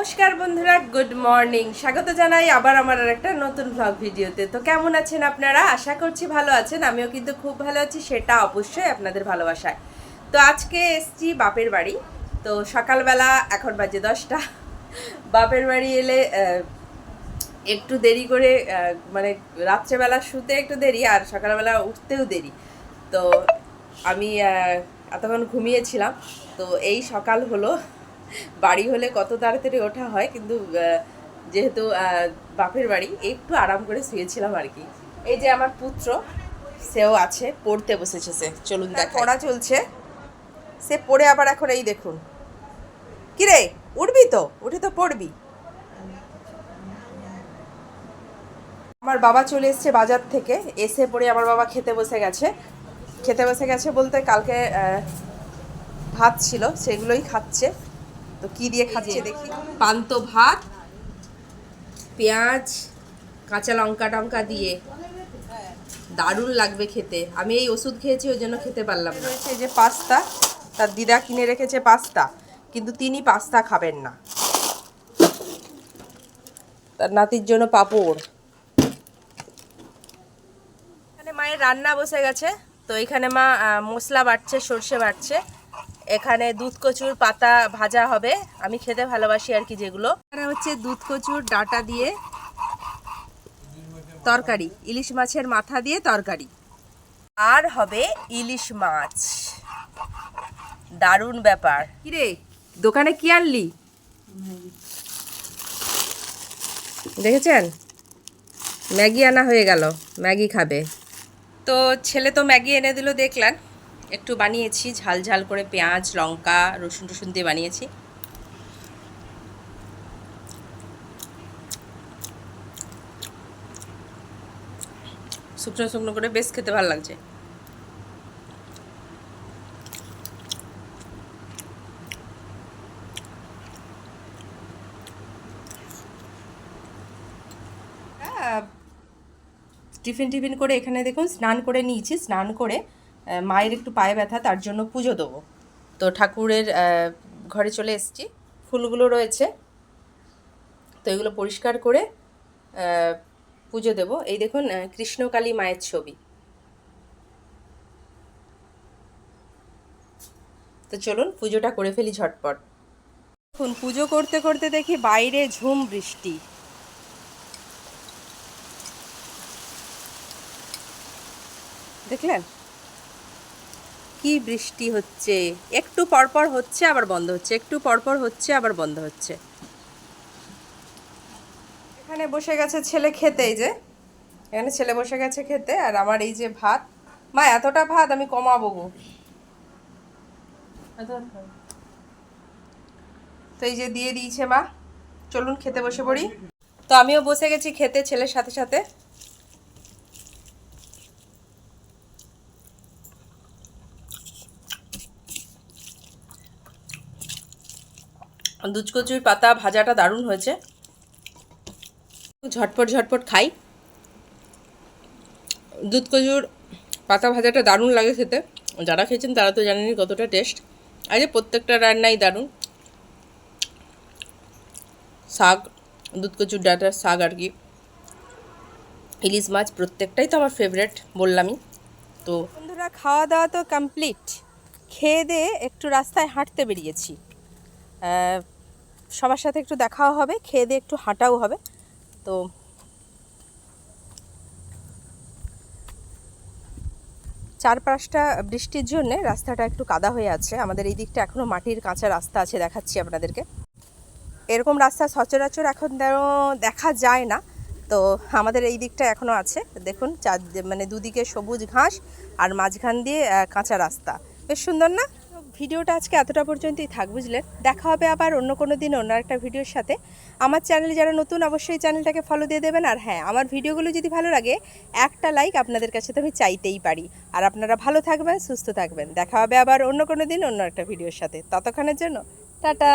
নমস্কার বন্ধুরা good morning স্বাগত জানাই আবার আমার আর একটা নতুন ভ্লগ ভিডিওতে। তো কেমন আছেন আপনারা? আশা করছি ভালো আছেন, আমিও কিন্তু খুব ভালো আছি, সেটা অবশ্যই আপনাদের ভালোবাসায়। তো আজকে এসছি বাপের বাড়ি। তো সকালবেলা এখন বাজে দশটা। বাপের বাড়ি এলে একটু দেরি করে মানে রাত্রেবেলা শুতে একটু দেরি আর সকালবেলা উঠতেও দেরি। তো আমি এতক্ষণ ঘুমিয়েছিলাম। তো এই সকাল হলো বাড়ি হলে কত তাড়াতাড়ি ওঠা হয় কিন্তু যেহেতু বাপের বাড়ি একটু আরাম করে শুয়েছিলাম আর কি। এই যে আমার পুত্র সেও আছে পড়তে বসেছে সে চলুন দেখ পড়া চলছে। সে পড়ে আবার এখন এই দেখুন। কিরে উঠবি তো উঠে তো পড়বি। আমার বাবা চলে এসেছে বাজার থেকে এসে পড়ে আমার বাবা খেতে বসে গেছে। খেতে বসে গেছে বলতে কালকে ভাত ছিল সেগুলোই খাচ্ছে। তো কি দিয়ে খাচ্ছে দেখি? পান্ত ভাত, পেঁয়াজ, কাঁচা লঙ্কা টঙ্কা দিয়ে। দারুণ লাগবে খেতে। আমি এই ওষুধ খেয়েছি, ওই জন্য খেতে পারলাম রয়েছে যে পাস্তা, তার দিদা কিনে রেখেছে পাস্তা, কিন্তু তিনি পাস্তা খাবেন না। তার নাতির জন্য পাঁপড়। এখানে মায়ের রান্না বসে গেছে, তো এখানে মা মশলা বাটছে, সর্ষে বাটছে। এখানে দুধ কচুর পাতা ভাজা হবে। আমি খেতে ভালোবাসি আর কি যেগুলো। এখানে হচ্ছে দুধ কচুর ডাটা দিয়ে তরকারি, ইলিশ মাছের মাথা দিয়ে তরকারি। আর হবে ইলিশ মাছ। দারুণ ব্যাপার। কিরে, দোকানে কি আনলি? দেখেছেন? ম্যাগি আনা হয়ে গেল, ম্যাগি খাবে। তো ছেলে তো ম্যাগি এনে দিল দেখলেন একটু বানিয়েছি, ঝাল ঝাল করে পেঁয়াজ, লঙ্কা, রসুন টসুন দিয়ে বানিয়েছি। শুকনো শুকনো করে বেশ খেতে ভালো লাগছে। টিফিন টিফিন করে এখানে দেখুন, স্নান করে নিয়েছি, স্নান করে মায়ের একটু পায়ে ব্যথা, তার জন্য পুজো দেবো। তো ঠাকুরের ঘরে চলে এসেছি। ফুলগুলো রয়েছে। তো এগুলো পরিষ্কার করে পুজো দেবো। এই দেখুন কৃষ্ণকালী মায়ের ছবি। তো চলুন, পুজোটা করে ফেলি ঝটপট। দেখুন, পুজো করতে করতে দেখি বাইরে ঝুম বৃষ্টি। দেখলেন? কি বৃষ্টি হচ্ছে? একটু পরপর হচ্ছে, আবার বন্ধ হচ্ছে। একটু পরপর হচ্ছে, আবার বন্ধ হচ্ছে। এখানে বসে গেছে ছেলে খেতে, এই যে। এখানে ছেলে বসে গেছে খেতে, আর আমার এই যে ভাত। মা, এতটা ভাত আমি কমাবো গো। তো এই যে দিয়ে দিয়েছে মা। চলুন খেতে বসে পড়ি। তো আমিও বসে গেছি খেতে, ছেলের সাথে সাথে। দুধকচুর পাতা ভাজাটা দারুণ হয়েছে। ঝটপট ঝটপট খাই। দুধকচুর পাতা ভাজাটা দারুণ লাগে খেতে। যারা খেয়েছেন তারা তো জানেনই কতটা টেস্ট। আরে প্রত্যেকটা রান্নাই দারুণ। শাক, দুধকচুর ডাটার শাক আর কি। ইলিশ মাছ প্রত্যেকটাই তো আমার ফেভারেট বললামই। তো বন্ধুরা খাওয়া দাওয়া তো কমপ্লিট খেয়ে দিয়ে একটু রাস্তায় হাঁটতে বেরিয়েছি। সবার সাথে একটু দেখাও হবে, খেয়ে দিয়ে একটু হাঁটাও হবে। তো চারপাশটা বৃষ্টির জন্য রাস্তাটা একটু কাদা হয়ে আছে। আমাদের এই দিকটা এখনও মাটির কাঁচা রাস্তা আছে, দেখাচ্ছি আপনাদেরকে। এরকম রাস্তা সচরাচর এখন দেখা যায় না। তো আমাদের এই দিকটা এখনও আছে। দেখুন, চার মানে দুদিকে সবুজ ঘাস আর মাঝখান দিয়ে কাঁচা রাস্তা। বেশ সুন্দর না? ভিডিওটা আজকে এতটা পর্যন্তই থাক বুঝলেন। দেখা হবে আবার অন্য কোনো দিন অন্য একটা ভিডিওর সাথে। আমার চ্যানেলে যারা নতুন, অবশ্যই চ্যানেলটাকে ফলো দিয়ে দেবেন। আর হ্যাঁ আমার ভিডিওগুলো যদি ভালো লাগে, একটা লাইক আপনাদের কাছে তো আমি চাইতেই পারি। আর আপনারা ভালো থাকবেন, সুস্থ থাকবেন। দেখা হবে আবার অন্য কোনো দিন অন্য একটা ভিডিওর সাথে। ততক্ষণের জন্য, টাটা।